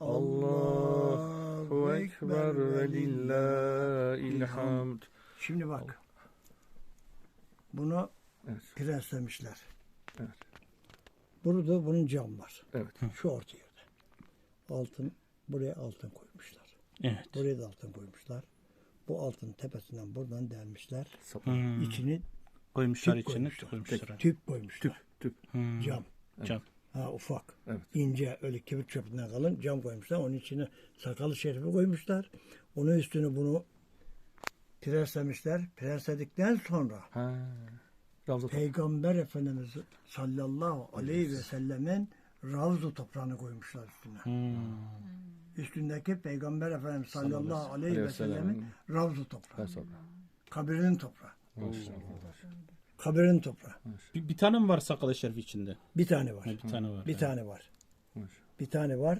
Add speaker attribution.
Speaker 1: Allahu Ekber ve lillahil hamd.
Speaker 2: Şimdi bak. Bunu
Speaker 1: Evet,
Speaker 2: prenslemişler.
Speaker 1: Evet.
Speaker 2: Burada bunun cam var.
Speaker 1: evet.
Speaker 2: Şu orta yerde. Altın, buraya altın koymuşlar.
Speaker 3: Evet.
Speaker 2: Buraya da altın koymuşlar. Bu altın tepesinden buradan delmişler.
Speaker 3: Hmm.
Speaker 2: İçini
Speaker 3: Koymuşlar
Speaker 2: tüp
Speaker 3: içine
Speaker 2: koymuşlar.
Speaker 3: koymuşlar.
Speaker 2: Tüp koymuşlar.
Speaker 1: Tüp, tüp.
Speaker 3: Hmm.
Speaker 2: Cam.
Speaker 3: Cam.
Speaker 2: Ha ufak.
Speaker 1: Evet.
Speaker 2: İnce öyle kibrit çöpünden kalın cam koymuşlar. Onun içine sakalı şerifi koymuşlar. Onun üstüne bunu preslemişler. Presledikten sonra
Speaker 1: Ha. Ravza
Speaker 2: Peygamber Efendimiz sallallahu aleyhi ve sellemin ravzu toprağını koymuşlar üstüne.
Speaker 3: Hmm.
Speaker 2: Üstündeki Peygamber Efendimiz sallallahu aleyhi ve sellemin ravzu toprağı.
Speaker 1: Hesap.
Speaker 2: Kabirinin toprağı.
Speaker 1: Maşallah.
Speaker 2: Kabirinin toprağı.
Speaker 3: Bir, bir tane mi var sakalı şerif içinde?
Speaker 2: Bir tane var.
Speaker 3: Ha, bir tane var.
Speaker 2: Bir
Speaker 3: evet.
Speaker 2: tane var. Bir tane var.